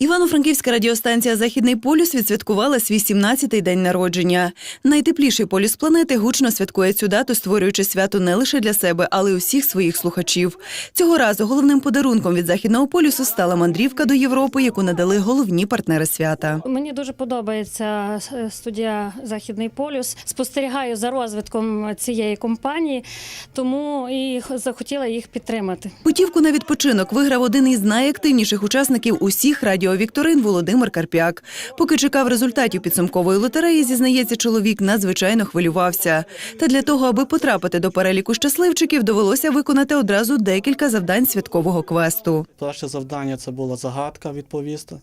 Івано-Франківська радіостанція Західний полюс відсвяткувала свій 17-й день народження. Найтепліший полюс планети гучно святкує цю дату, створюючи свято не лише для себе, але й усіх своїх слухачів. Цього разу головним подарунком від західного полюсу стала мандрівка до Європи, яку надали головні партнери свята. Мені дуже подобається е, студія Західний полюс. Спостерігаю за розвитком цієї компанії, тому і захотіла їх підтримати. Путівку на відпочинок виграв один із найактивніших учасників усіх радіовікторин Володимир Карп'як. Поки чекав результатів підсумкової лотереї, зізнається чоловік, надзвичайно хвилювався. Та для того, аби потрапити до переліку щасливчиків, довелося виконати одразу декілька завдань святкового квесту. Перше завдання це була загадка відповісти,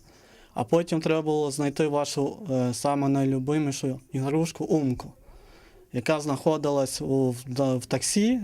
а потім треба було знайти вашу е, саме найлюбимішу ігрушку умку, яка знаходилась у, в, в таксі.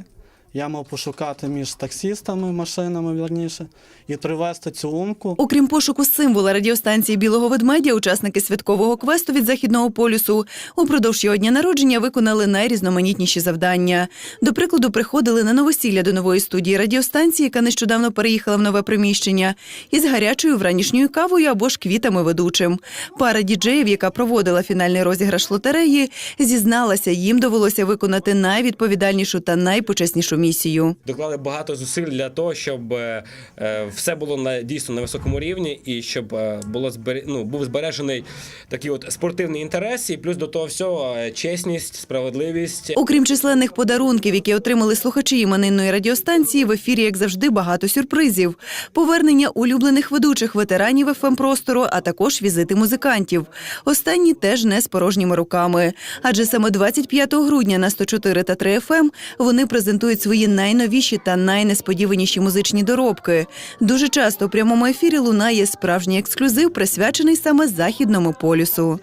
Я мав пошукати між таксістами, машинами вірніше, і привезти цю умку. Окрім пошуку символа радіостанції Білого ведмедя, учасники святкового квесту від західного полюсу упродовж його дня народження виконали найрізноманітніші завдання. До прикладу, приходили на новосілля до нової студії радіостанції, яка нещодавно переїхала в нове приміщення, із гарячою вранішньою кавою або ж квітами ведучим. Пара діджеїв, яка проводила фінальний розіграш лотереї, зізналася, їм довелося виконати найвідповідальнішу та найпочеснішу місію. доклали багато зусиль для того, щоб е, е, все було на дійсно на високому рівні, і щоб е, було ну, був збережений такий от спортивний інтерес, і плюс до того всього чесність, справедливість. Окрім численних подарунків, які отримали слухачі іменинної радіостанції, в ефірі, як завжди, багато сюрпризів: повернення улюблених ведучих ветеранів ФМ простору, а також візити музикантів. Останні теж не з порожніми руками. Адже саме 25 грудня на 104 та 3 ФМ вони презентують свої найновіші та найнесподіваніші музичні доробки. Дуже часто у прямому ефірі лунає справжній ексклюзив, присвячений саме західному полюсу.